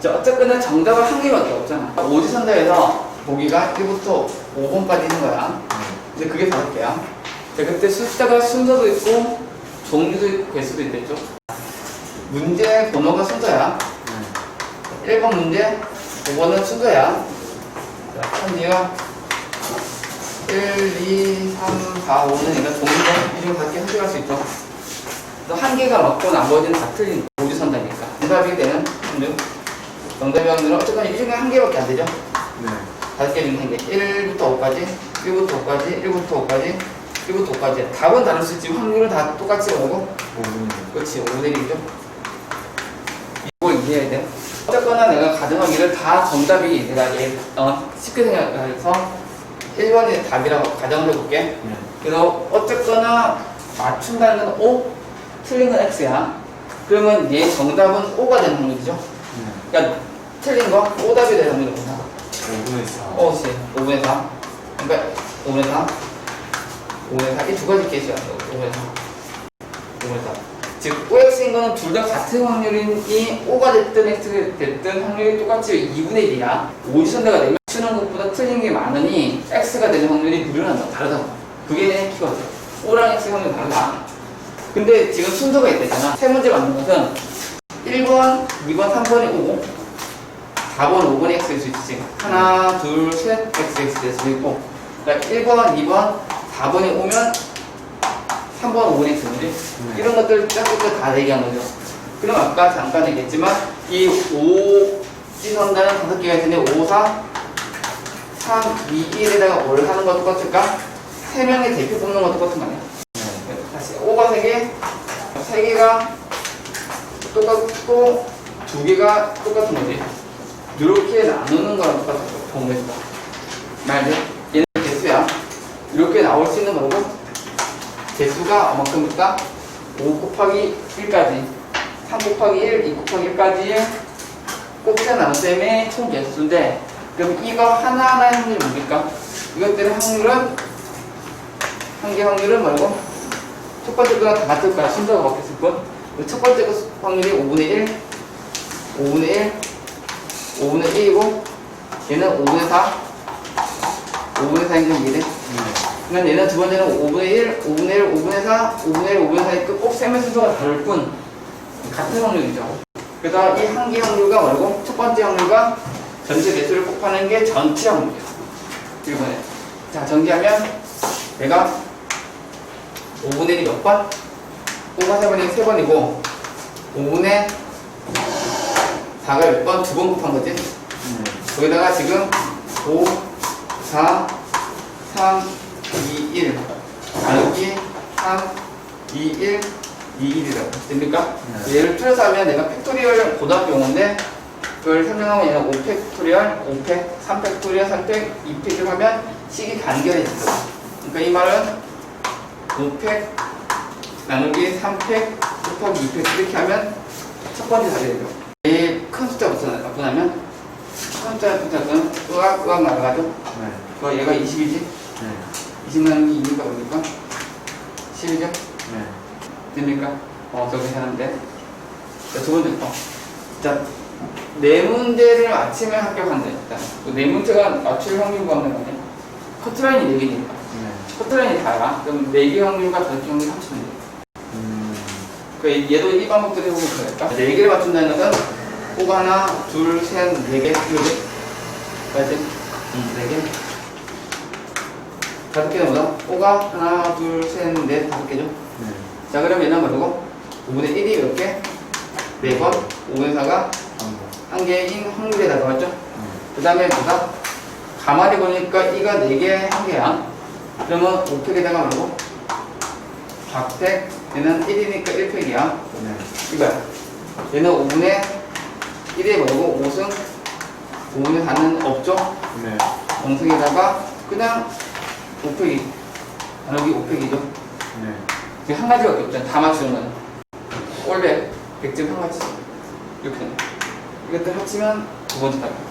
자, 어쨌거나 정답은 한 개밖에 없잖아. 오지선다에서 보기가 1부터 5번까지 있는 거야. 근데 그게 다섯 개야. 자, 그때 숫자가 순서도 있고 종류도 있고 개수도 있겠죠. 문제 번호가 순서야. 1번 문제, 5번은 순서야. 자, 천지가 1, 2, 3, 4, 5는 얘가 종류가 이중 밖에 해석할 수 있죠. 그래서 한 개가 맞고 나머지는 다 틀린 오지선다니까. 정답이 되는 문제. 정답이 확률은 어쨌거나 이 중에 한 개밖에 안 되죠. 네. 다섯 개 중에 한 개. 1부터 5까지, 1부터 5까지, 1부터 5까지, 1부터 5까지. 답은 다를 수 있지만 확률은 다 똑같이 오고, 5분이네. 그렇지, 5대 1이죠. 이걸 이해해야 돼. 어쨌거나 내가 가정하기를 다 정답이 내가 얘, 어, 쉽게 생각해서 1번이 답이라고 가정을 해볼게. 네. 그래서 어쨌거나 맞춘다는 건 O, 틀린 건 X야. 그러면 얘 정답은 O가 되는 확률이죠. 네. 그러니까 틀린 거 O답이 되는 확률이구나. 5분의 4. 어, 씨. 5분의 4. 그러니까 5분의 4. 5분의 4. 이두 가지 케이스야. 5분의 4. 5분의 4. 즉, OX인 거는 둘 다 같은 확률이니 O가 됐든 X가 됐든 확률이 똑같이 2분의 1이야. 오지선대가 내면 추는 것보다 틀린 게 많으니 X가 되는 확률이 늘어난다. 다르다. 그게 내 키거든. O랑 X 확률이 달라. 근데 지금 순서가 있다잖아. 세 문제 맞는 것은 1번, 2번, 3번이 오고 4번, 5번이 X일 수 있지. 하나, 둘, 셋, X, X 될 수도 있고. 그러니까 1번, 2번, 4번이 오면 3번, 5번이 X인지 네. 이런 것들 짝짝짝 다 얘기한 거죠. 그럼 아까 잠깐 얘기했지만 이 5, 지선다는 다섯 개가 있는데 5, 4, 3, 2, 1에다가 뭘 하는 거 똑같을까? 세 명의 대표 뽑는 거 똑같은 거 아니야? 네. 다시 5가 3개, 3개가 똑같고 두 개가 똑같은 거지. 이렇게 나누는 거랑 똑같은 거, 범위에서. 말돼? 얘는 개수야. 이렇게 나올 수 있는 거고, 개수가 얼마큼일까? 5 곱하기 1까지, 3 곱하기 1, 2 곱하기 1까지 곱셈 나눗셈의 총 개수인데, 그럼 이거 하나하나의 확률이 뭡니까? 이것들의 확률은, 한 개 확률은 말고, 첫 번째 거랑 다 맞을 거야. 순서가 바뀌었을 뿐. 첫 번째 거 확률이 5분의 1, 5분의 1, 5분의 1이고, 얘는 5분의 4, 5분의 4인 건 이해돼? 그러면 얘는 두 번째는 5분의 1, 5분의 1, 5분의 4, 5분의 1, 5분의 4의 꼭 셈의 순서가 다를 뿐, 같은 확률이죠. 그래서 이 한 개 확률과 말고, 첫 번째 확률과 전체 개수를 곱하는 게 전체 확률이야. 1번에. 자, 전개하면, 내가 5분의 1이 몇 번? 5가 3번이 3번이고 5분의 4가 몇 번? 두 번 곱한 거지? 거기다가 지금 5, 4, 3, 2, 1 나누기 3, 2, 1, 2, 1이라고 됩니까? 네. 얘를 풀어서 하면 내가 팩토리얼 고등학교 용어인데 그걸 설명하면 얘는 5팩토리얼, 5팩, 3팩토리얼, 3팩, 2팩을 하면 식이 간결해진다 그러니까 이 말은 5팩 나누기 3팩 곱하기 2팩 이렇게 하면 첫 번째 되죠. 큰 숫자 붙여 나면 큰 숫자 붙여서는 으악 으악 날아가죠. 네. 그거 얘가 20이지? 네. 20 나누기 2니까 뭡니까? 10이죠? 네. 됩니까? 어, 저기 하는데. 자, 두 번째 거. 자, 네 문제를 맞히면 합격한다, 일단. 그네 문제가 맞출 확률 구하는 거 아니야? 커트라인이 네 개니까. 네. 커트라인이 다야. 그럼 네개 확률과 다섯 개 확률 합치면 돼. 음. 그 얘도 이 방법대로 해보면 될까? 네 개를 맞춘다는 것은 호가 하나, 둘, 셋, 네 개, 이렇게. 맞지? 응, 네 개. 다섯 개는 뭐다? 호가 하나, 둘, 셋, 넷, 다섯 개죠? 네. 자, 그럼 얘는 뭐고? 5분의 1이 이렇게 네 번, 5분의 4가 한 개인 확률에 나가죠? 네. 그 다음에 뭐다? 가만히 보니까 이가 4개 한 개야. 그러면 5팩에다가 뭐고? 4팩, 얘는 1이니까 1팩이야. 네. 이거야. 얘는 5분의 1에 뭐고? 5승, 5분의 4는 없죠? 네. 0승에다가 그냥 5팩이, 나누기 5팩이죠? 네. 지금 한 가지밖에 없잖아. 다 맞추는 거는. 올백, 100점 한 가지. 이렇게. 이것들 합치면 두 번째 답.